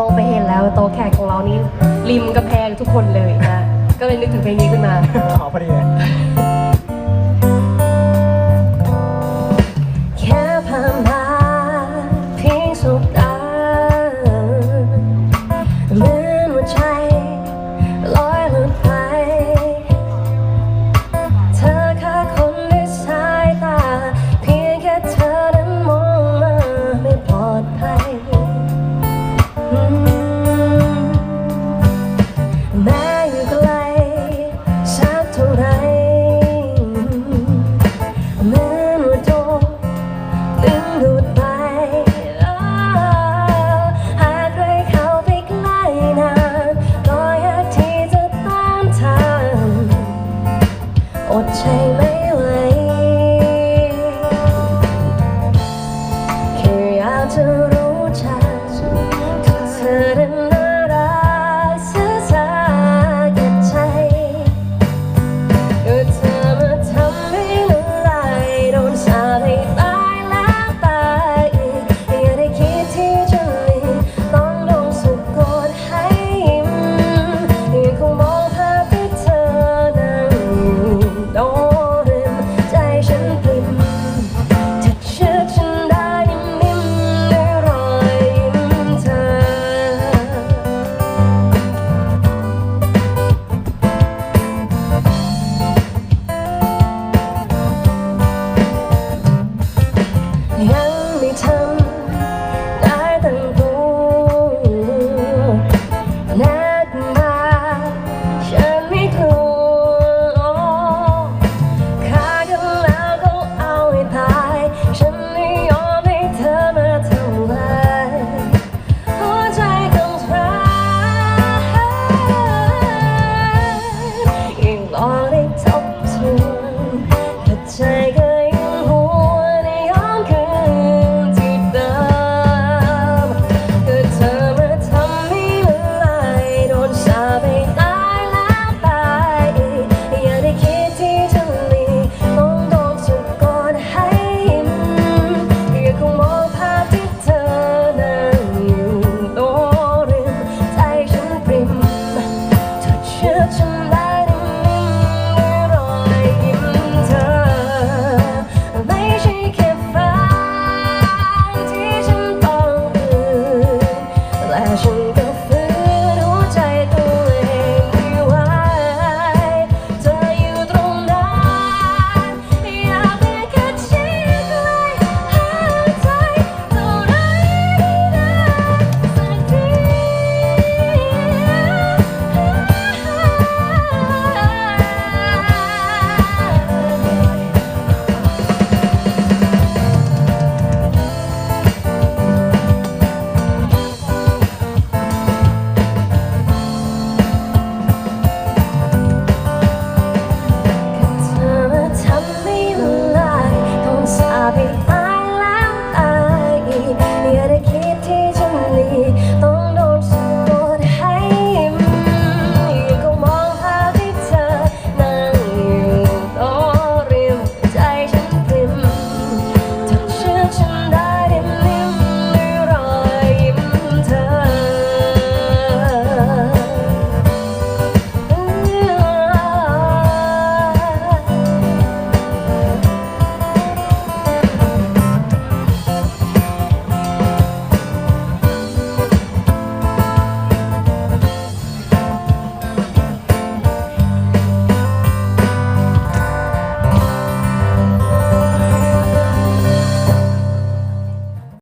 มองไปเห็นแล้วโต๊ะแขกของเรานี่ริมกระแพงทุกคนเลยนะ ก็เลยนึกถึงเพลงนี้ขึ้นมา ขอพอดี Oh. 大声